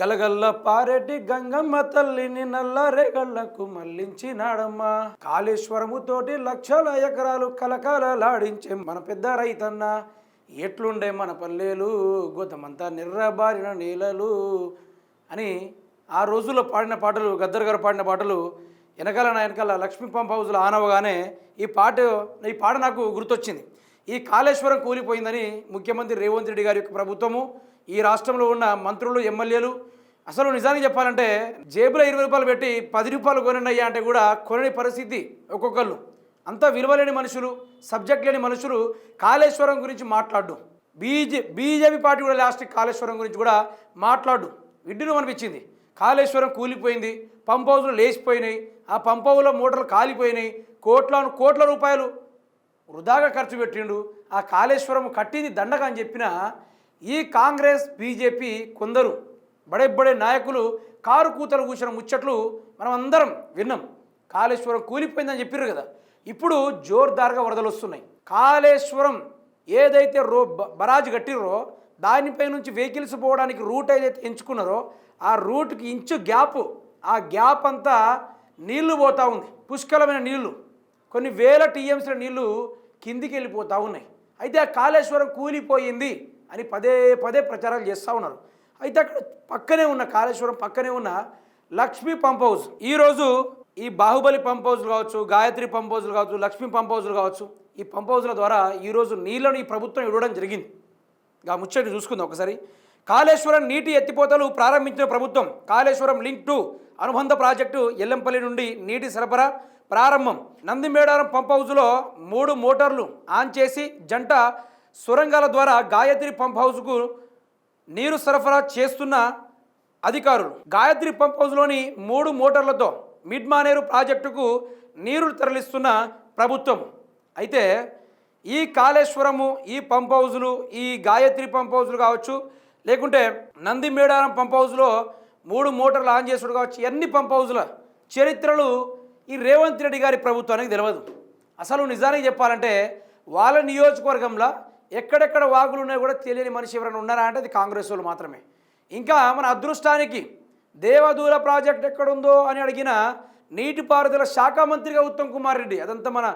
గలగల్ల పారెడ్డి గంగమ్మ తల్లిని నల్లరేగళ్ళకు మళ్ళించినాడమ్మా. కాళేశ్వరము తోటి లక్షల ఎకరాలు కలకలలాడించే మన పెద్ద రైతన్న. ఎట్లుండే మన పల్లెలు గోతమంతా నిర్రబారిన నేలలు అని ఆ రోజుల్లో పాడిన పాటలు గద్దర్ గారు పాడిన పాటలు వెనకాల నా వెనకాల లక్ష్మీ పంప్ హౌస్లో ఆనవగానే ఈ పాట ఈ పాట నాకు గుర్తొచ్చింది. ఈ కాళేశ్వరం కూలిపోయిందని ముఖ్యమంత్రి రేవంత్ రెడ్డి గారి యొక్క ప్రభుత్వము ఈ రాష్ట్రంలో ఉన్న మంత్రులు ఎమ్మెల్యేలు అసలు నిజానికి చెప్పాలంటే జేబులో ఇరవై రూపాయలు పెట్టి పది రూపాయలు కొనండి అంటే కూడా కొనని పరిస్థితి ఒక్కొక్కళ్ళు. అంత విలువలేని మనుషులు సబ్జెక్ట్ లేని మనుషులు కాళేశ్వరం గురించి మాట్లాడు బీజే బీజేపీ పార్టీ కూడా లాస్ట్ కాళేశ్వరం గురించి కూడా మాట్లాడు విడ్డును అనిపించింది. కాళేశ్వరం కూలిపోయింది పంప్ హౌస్లు లేచిపోయినాయి ఆ పంప్ హౌస్లో మోటార్లు కాలిపోయినాయి కోట్ల కోట్ల రూపాయలు వృధాగా ఖర్చు పెట్టిండు. ఆ కాళేశ్వరం కట్టింది దండగా అని చెప్పిన ఈ కాంగ్రెస్ బీజేపీ కొందరు బడే బడే నాయకులు కారు కూతలు కూర్చున్న ముచ్చట్లు మనం అందరం విన్నాం. కాళేశ్వరం కూలిపోయిందని చెప్పారు కదా. ఇప్పుడు జోర్దార్గా వరదలు వస్తున్నాయి. కాళేశ్వరం ఏదైతే రో బ- బరాజు కట్టిర్రో దానిపై నుంచి వెహికల్స్ పోవడానికి రూట్ ఏదైతే ఎంచుకున్నారో ఆ రూట్కి ఇంచు గ్యాప్ ఆ గ్యాప్ అంతా నీళ్ళు పోతా ఉంది. పుష్కలమైన నీళ్ళు. కొన్ని వేల టీఎంసీల నీళ్ళు కిందికి వెళ్ళిపోతూ ఉన్నాయి. అయితే ఆ కాళేశ్వరం కూలిపోయింది. అని పదే పదే ప్రచారాలు చేస్తూ ఉన్నారు. అయితే అక్కడ పక్కనే ఉన్న కాళేశ్వరం పక్కనే ఉన్న లక్ష్మీ పంప్ హౌస్. ఈరోజు ఈ బాహుబలి పంప్ హౌస్లు కావచ్చు గాయత్రి పంప్ హౌస్లు కావచ్చు లక్ష్మీ పంప్ హౌస్లు కావచ్చు ఈ పంప్ హౌస్ల ద్వారా ఈరోజు నీళ్ళను ఈ ప్రభుత్వం ఇవ్వడం జరిగింది. ఆ ముచ్చటి చూసుకుందాం ఒకసారి. కాళేశ్వరం నీటి ఎత్తిపోతలు ప్రారంభించిన ప్రభుత్వం కాళేశ్వరం లింక్ టు అనుబంధ ప్రాజెక్టు ఎల్లంపల్లి నుండి నీటి సరఫరా ప్రారంభం. నందిమేడారం పంప్ హౌస్లో మూడు మోటార్లు ఆన్ చేసి జంట సొరంగాల ద్వారా గాయత్రి పంప్ హౌస్కు నీరు సరఫరా చేస్తున్న అధికారులు. గాయత్రి పంప్ హౌస్లోని మూడు మోటార్లతో మిడ్ మానేరు ప్రాజెక్టుకు నీరు తరలిస్తున్న ప్రభుత్వం. అయితే ఈ కాళేశ్వరము ఈ పంప్ హౌజులు ఈ గాయత్రి పంప్ హౌజులు కావచ్చు లేకుంటే నంది మేడారం పంప్ హౌజ్లో మూడు మోటార్లు ఆన్ చేసుడు కావచ్చు ఎన్ని పంప్ హౌజుల చరిత్రలు ఈ రేవంత్ రెడ్డి గారి ప్రభుత్వానికి తెలియదు అసలు నిజానికి చెప్పాలంటే వాళ్ళ నియోజకవర్గంలో ఎక్కడెక్కడ వాగులు ఉన్నాయో కూడా తెలియని మనిషి ఎవరైనా ఉన్నారా అంటే అది కాంగ్రెస్ వాళ్ళు మాత్రమే. ఇంకా మన అదృష్టానికి దేవదూర ప్రాజెక్ట్ ఎక్కడుందో అని అడిగిన నీటిపారుదల శాఖ మంత్రిగా ఉత్తమ్ కుమార్ రెడ్డి అదంతా మన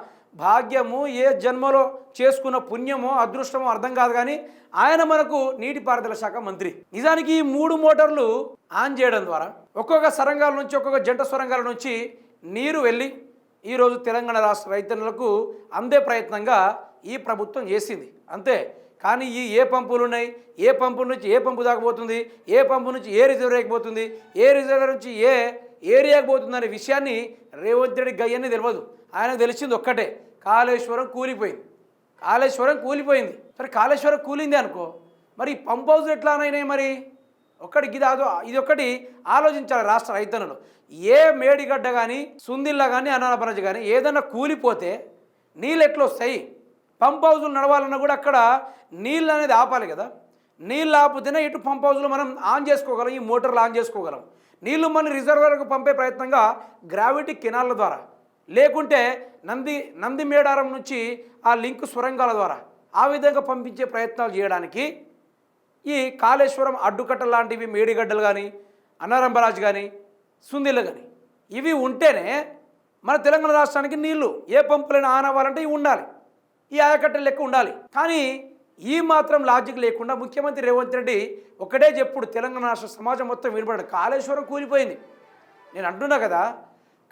భాగ్యము ఏ జన్మలో చేసుకున్న పుణ్యమో అదృష్టమో అర్థం కాదు కానీ ఆయన మనకు నీటిపారుదల శాఖ మంత్రి. నిజానికి ఈ మూడు మోటార్లు ఆన్ చేయడం ద్వారా ఒక్కొక్క సొరంగాల నుంచి ఒక్కొక్క జంట సొరంగాల నుంచి నీరు వెళ్ళి ఈరోజు తెలంగాణ రాష్ట్ర రైతన్నులకు అందే ప్రయత్నంగా ఈ ప్రభుత్వం చేసింది. అంతే. కానీ ఈ ఏ పంపులు ఉన్నాయి? ఏ పంపు నుంచి ఏ పంపు దాకా పోతుంది? ఏ పంపు నుంచి ఏ రిజర్వేకి పోతుంది? ఏ రిజర్వర్ నుంచి ఏ ఏరియాకి పోతుంది అనే విషయాన్ని రేవంత్ రెడ్డి గయ్యని తెలియదు ఆయనకు తెలిసింది ఒక్కటే. కాళేశ్వరం కూలిపోయింది. కాళేశ్వరం కూలిపోయింది. సరే కాళేశ్వరం కూలింది అనుకో మరి పంప్ హౌస్ ఎట్లా అయినాయి మరి? ఒక్కటి ఇది అదో ఇది ఒక్కటి ఆలోచించాలి రాష్ట్ర రైతన్నులు. ఏ మేడిగడ్డ కానీ సుందిల్లా కానీ అనాలపరచ కానీ ఏదైనా కూలిపోతే నీళ్ళు ఎట్లా వస్తాయి పంప్ హౌజులు నడవాలన్నా కూడా అక్కడ నీళ్ళు అనేది ఆపాలి కదా. నీళ్ళు ఆపితేనే ఇటు పంప్ హౌజులు మనం ఆన్ చేసుకోగలం ఈ మోటార్లు ఆన్ చేసుకోగలం. నీళ్ళు మన రిజర్వర్కు పంపే ప్రయత్నంగా గ్రావిటీ కెనాళ్ళ ద్వారా లేకుంటే నంది నంది మేడారం నుంచి ఆ లింక్ సొరంగాల ద్వారా ఆ విధంగా పంపించే ప్రయత్నాలు చేయడానికి ఈ కాళేశ్వరం అడ్డుకట్ట లాంటివి మేడిగడ్డలు కానీ అన్నారంబరాజు కానీ సుందిళ్ళు కానీ ఇవి ఉంటేనే మన తెలంగాణ రాష్ట్రానికి నీళ్ళు ఏ పంపులైనా ఆన్ అవ్వాలంటే ఇవి ఉండాలి. ఈ ఆయకట్టలు లెక్క ఉండాలి. కానీ ఈ మాత్రం లాజిక్ లేకుండా ముఖ్యమంత్రి రేవంత్ రెడ్డి ఒకటే చెప్పుడు తెలంగాణ రాష్ట్ర సమాజం మొత్తం వినబడ్డాడు కాళేశ్వరం కూలిపోయింది. నేను అంటున్నా కదా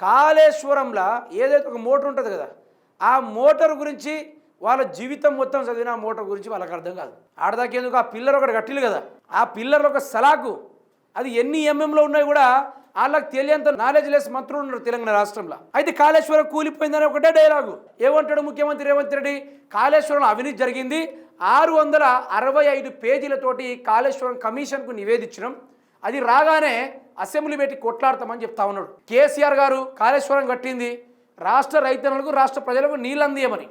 కాళేశ్వరంలో ఏదైతే ఒక మోటార్ ఉంటుంది కదా ఆ మోటార్ గురించి వాళ్ళ జీవితం మొత్తం చదివిన ఆ మోటార్ గురించి వాళ్ళకి అర్థం కాదు. ఆడదాకేందుకు ఆ పిల్లర్ ఒకటి కట్టిలు కదా. ఆ పిల్లర్ ఒక సలాకు. అది ఎన్ని ఎంఎంలో ఉన్నాయి కూడా వాళ్ళకి తెలియంత నాలెడ్జ్ లెస్ మంత్రులు ఉన్నారు తెలంగాణ రాష్ట్రంలో. అయితే కాళేశ్వరం కూలిపోయిందని ఒకటే డైలాగు ఏమంటాడు ముఖ్యమంత్రి రేవంత్ రెడ్డి? కాళేశ్వరంలో అవినీతి జరిగింది. ఆరు వందల అరవై ఐదు పేజీలతోటి కాళేశ్వరం కమిషన్కు నివేదించడం అది రాగానే అసెంబ్లీ పెట్టి కొట్లాడతామని చెప్తా ఉన్నాడు. కేసీఆర్ గారు కాళేశ్వరం కట్టింది. రాష్ట్ర రైతన్నలకు రాష్ట్ర ప్రజలకు నీళ్ళు అందియమని.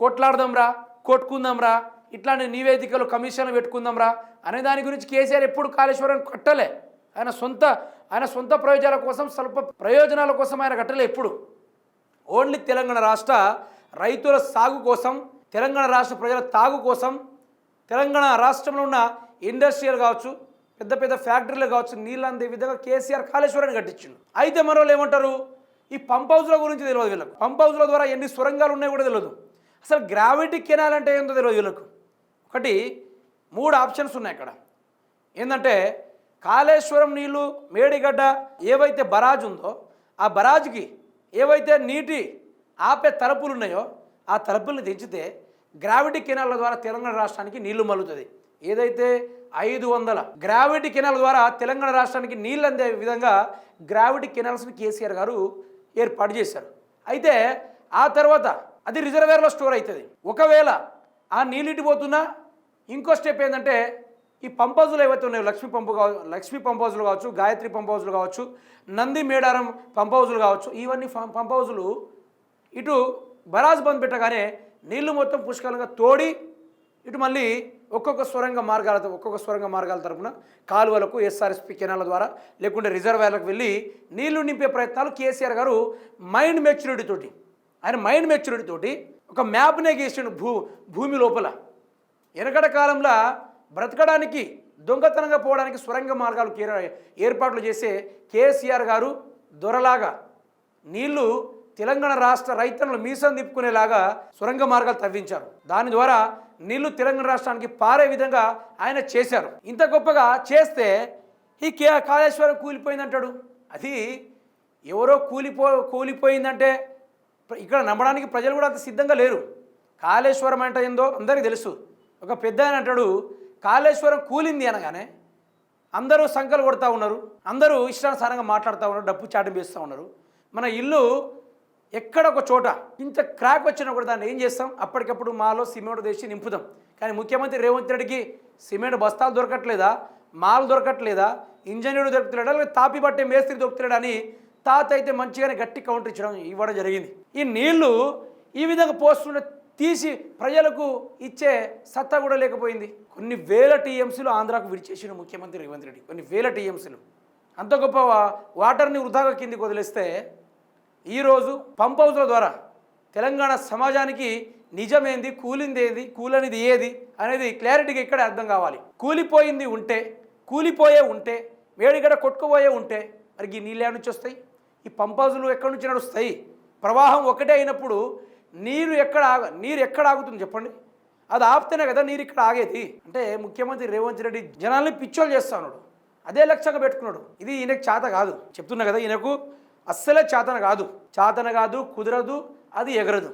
కొట్లాడదాంరా కొట్టుకుందాంరా ఇట్లాంటి నివేదికలు కమిషన్లు పెట్టుకుందాంరా అనే దాని గురించి కేసీఆర్ ఎప్పుడు కాళేశ్వరం కట్టలే. ఆయన సొంత ఆయన సొంత ప్రయోజనాల కోసం స్వల్ప ప్రయోజనాల కోసం ఆయన కట్టలే ఎప్పుడు. ఓన్లీ తెలంగాణ రాష్ట్ర రైతుల సాగు కోసం తెలంగాణ రాష్ట్ర ప్రజల తాగు కోసం తెలంగాణ రాష్ట్రంలో ఉన్న ఇండస్ట్రియల్ కావచ్చు పెద్ద పెద్ద ఫ్యాక్టరీలు కావచ్చు నీళ్ళు అందే విధంగా కేసీఆర్ కాళేశ్వరాన్ని కట్టించిండు. అయితే మన ఏమంటారు? ఈ పంప్ హౌస్ల గురించి తెలియదు వీళ్ళకు. పంప్ హౌస్ల ద్వారా ఎన్ని సొరంగాలు ఉన్నాయో కూడా తెలియదు. అసలు గ్రావిటీ కెనాల్ అంటే ఏందో తెలియదు వీళ్ళకు. ఒకటి మూడు ఆప్షన్స్ ఉన్నాయి అక్కడ. ఏంటంటే కాళేశ్వరం నీళ్ళు మేడిగడ్డ ఏవైతే బరాజ్ ఉందో ఆ బరాజ్కి ఏవైతే నీటి ఆపే తలుపులు ఉన్నాయో ఆ తలుపుల్ని తెంచితే గ్రావిటీ కెనాల్ ద్వారా తెలంగాణ రాష్ట్రానికి నీళ్ళు మల్లుతుంది. ఏదైతే ఐదు వందల గ్రావిటీ కెనాల్ ద్వారా తెలంగాణ రాష్ట్రానికి నీళ్ళు అందే విధంగా గ్రావిటీ కెనాల్స్ని కేసీఆర్ గారు ఏర్పాటు చేశారు. అయితే ఆ తర్వాత అది రిజర్వేర్లో స్టోర్ అవుతుంది ఒకవేళ ఆ నీళ్ళిటి పోతున్నా ఇంకో స్టెప్ ఏంటంటే ఈ పంప్ ఏవైతే ఉన్నాయో లక్ష్మీ పంపు కావచ్చు లక్ష్మీ పంప్ హౌజులు కావచ్చు గాయత్రి పంప్ హౌజులు కావచ్చు నంది మేడారం పంప్ హౌజులు కావచ్చు ఇవన్నీ ఫం- పంప్ హౌజులు ఇటు బరాజ్ బంద్ పెట్టగానే నీళ్ళు మొత్తం పుష్కలంగా తోడి ఇటు మళ్ళీ ఒక్కొక్క స్వరంగ మార్గాలతో ఒక్కొక్క స్వరంగ మార్గాల తరపున కాలువలకు ఎస్ఆర్ఎస్పి కెనాల ద్వారా లేకుంటే రిజర్వాయర్లకు వెళ్ళి నీళ్ళు నింపే ప్రయత్నాలు కేసీఆర్ గారు మైండ్ మెచ్యూరిటీ తోటి ఆయన మైండ్ మెచ్యూరిటీ తోటి ఒక మ్యాప్నే గీసిండు భూ భూమి లోపల. వెనకడ కాలంలో బ్రతకడానికి దొంగతనంగా పోవడానికి సొరంగ మార్గాలు ఏర్పాట్లు చేసే కేసీఆర్ గారు దొరలాగా నీళ్ళు తెలంగాణ రాష్ట్ర రైతులను మీసం తిప్పుకునేలాగా సొరంగ మార్గాలు తవ్వించారు. దాని ద్వారా నీళ్ళు తెలంగాణ రాష్ట్రానికి పారే విధంగా ఆయన చేశారు. ఇంత గొప్పగా చేస్తే ఈ కే కాళేశ్వరం కూలిపోయిందంటాడు అది ఎవరో కూలిపో కూలిపోయిందంటే ఇక్కడ నమ్మడానికి ప్రజలు కూడా అంత సిద్ధంగా లేరు. కాళేశ్వరం అంటే ఏందో అందరికీ తెలుసు. ఒక పెద్ద ఆయన అంటాడు కాళేశ్వరం కూలింది అనగానే అందరూ సంకలు కొడతా ఉన్నారు. అందరూ ఇష్టానుసారంగా మాట్లాడుతూ ఉన్నారు డప్పు చాటు వేస్తూ ఉన్నారు. మన ఇల్లు ఎక్కడ ఒక చోట ఇంత క్రాక్ వచ్చినా కూడా దాన్ని ఏం చేస్తాం? అప్పటికప్పుడు మాలో సిమెంట్ తెచ్చి నింపుదాం కానీ ముఖ్యమంత్రి రేవంత్ రెడ్డికి సిమెంట్ బస్తాలు దొరకట్లేదా? మాల్ దొరకట్లేదా? ఇంజనీర్ దొరుకుతలేడా? లేదా తాపి పట్టే మేస్త్రి దొరుకుతలేడా అని తాత అయితే మంచిగానే గట్టి కౌంటర్ ఇచ్చడం ఇవ్వడం జరిగింది. ఈ నీళ్ళు ఈ విధంగా పోస్తుండే తీసి ప్రజలకు ఇచ్చే సత్తా కూడా లేకపోయింది. కొన్ని వేల టీఎంసీలు ఆంధ్రాకు విడిచేసిన ముఖ్యమంత్రి రేవంత్ రెడ్డి. కొన్ని వేల టీఎంసీలు. అంత గొప్ప వాటర్ని వృధాగా కిందికి వదిలేస్తే ఈరోజు పంప్ హౌస్ల ద్వారా తెలంగాణ సమాజానికి నిజమేంది కూలింది ఏది కూలనిది ఏది అనేది క్లారిటీగా ఇక్కడే అర్థం కావాలి. కూలిపోయింది ఉంటే కూలిపోయే ఉంటే వేడిగడ కొట్టుకుపోయే ఉంటే మరి ఈ నీళ్ళు నుంచి వస్తాయి? ఈ పంప్ హౌజులు ఎక్కడి నుంచి నడుస్తాయి? ప్రవాహం ఒకటే అయినప్పుడు నీరు ఎక్కడ ఆగ నీరు ఎక్కడ ఆగుతుంది చెప్పండి? అది ఆపితేనే కదా నీరు ఇక్కడ ఆగేది. అంటే ముఖ్యమంత్రి రేవంత్ రెడ్డి జనాల్ని పిచ్చోలు చేస్తా అదే లక్ష్యంగా పెట్టుకున్నాడు. ఇది ఈయనకు చేత కాదు. చెప్తున్నా కదా ఈయనకు అస్సలే చేతన కాదు. చేతన కాదు కుదరదు అది ఎగరదు.